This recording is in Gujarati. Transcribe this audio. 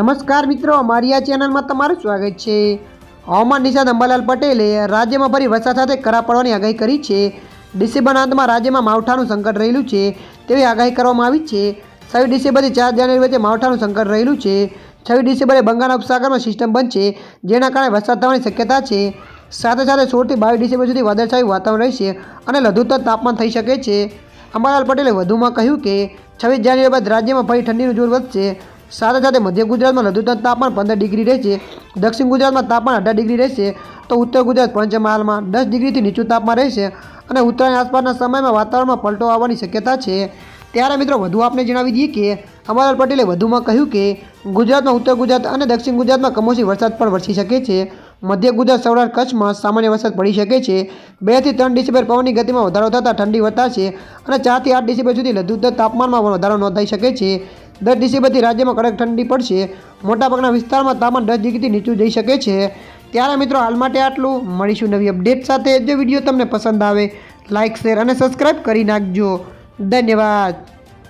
નમસ્કાર મિત્રો, અમારી આ ચેનલમાં તમારું સ્વાગત છે. હવામાન નિષાદ અંબાલાલ પટેલે રાજ્યમાં ફરી વરસાદ સાથે કરા પડવાની આગાહી કરી છે. ડિસેમ્બરના અંતમાં રાજ્યમાં માવઠાનું સંકટ રહેલું છે, તેવી આગાહી કરવામાં આવી છે. છવ્વીસ ડિસેમ્બરથી ચાર જાન્યુઆરી વચ્ચે માવઠાનું સંકટ રહેલું છે. છવ્વીસ ડિસેમ્બરે બંગાળના ઉપસાગરમાં સિસ્ટમ બનશે જેના કારણે વરસાદ થવાની શક્યતા છે. સાથે સાથે સોળથી બાવીસ ડિસેમ્બર સુધી વાદળછાયું વાતાવરણ રહેશે અને લઘુત્તર તાપમાન થઈ શકે છે. અંબાલાલ પટેલે વધુમાં કહ્યું કે, છવ્વીસ જાન્યુઆરી બાદ રાજ્યમાં ફરી ઠંડીનું જોર વધશે. સાથે સાથે મધ્ય ગુજરાતમાં લઘુત્તમ તાપમાન પંદર ડિગ્રી રહેશે, દક્ષિણ ગુજરાતમાં તાપમાન અઢાર ડિગ્રી રહેશે, તો ઉત્તર ગુજરાત પંચમહાલમાં દસ ડિગ્રીથી નીચું તાપમાન રહેશે અને ઉત્તરાયણ આસપાસના સમયમાં વાતાવરણમાં પલટો આવવાની શક્યતા છે. ત્યારે મિત્રો વધુ આપને જણાવી દઈએ કે અમરલાલ પટેલે વધુમાં કહ્યું કે ગુજરાતમાં ઉત્તર ગુજરાત અને દક્ષિણ ગુજરાતમાં કમોસમી વરસાદ પણ વરસી શકે છે. મધ્ય ગુજરાત સૌરાષ્ટ્ર કચ્છમાં સામાન્ય વરસાદ પડી શકે છે. બેથી ત્રણ ડિસેમ્બર પવનની ગતિમાં વધારો થતાં ઠંડી વધશે અને ચારથી આઠ ડિસેમ્બર સુધી લઘુત્તમ તાપમાનમાં પણ વધારો નોંધાઈ શકે છે. દસ ડિસેમ્બરથી રાજ્યમાં કડક ઠંડી પડશે. મોટાભાગના વિસ્તારમાં તાપમાન દસ ડિગ્રીથી નીચું જઈ શકે છે. ત્યારે મિત્રો હાલ માટે આટલું. મળીશું નવી અપડેટ સાથે. જો વીડિયો તમને પસંદ આવે લાઇક શેર અને સબસ્ક્રાઈબ કરી નાખજો. ધન્યવાદ.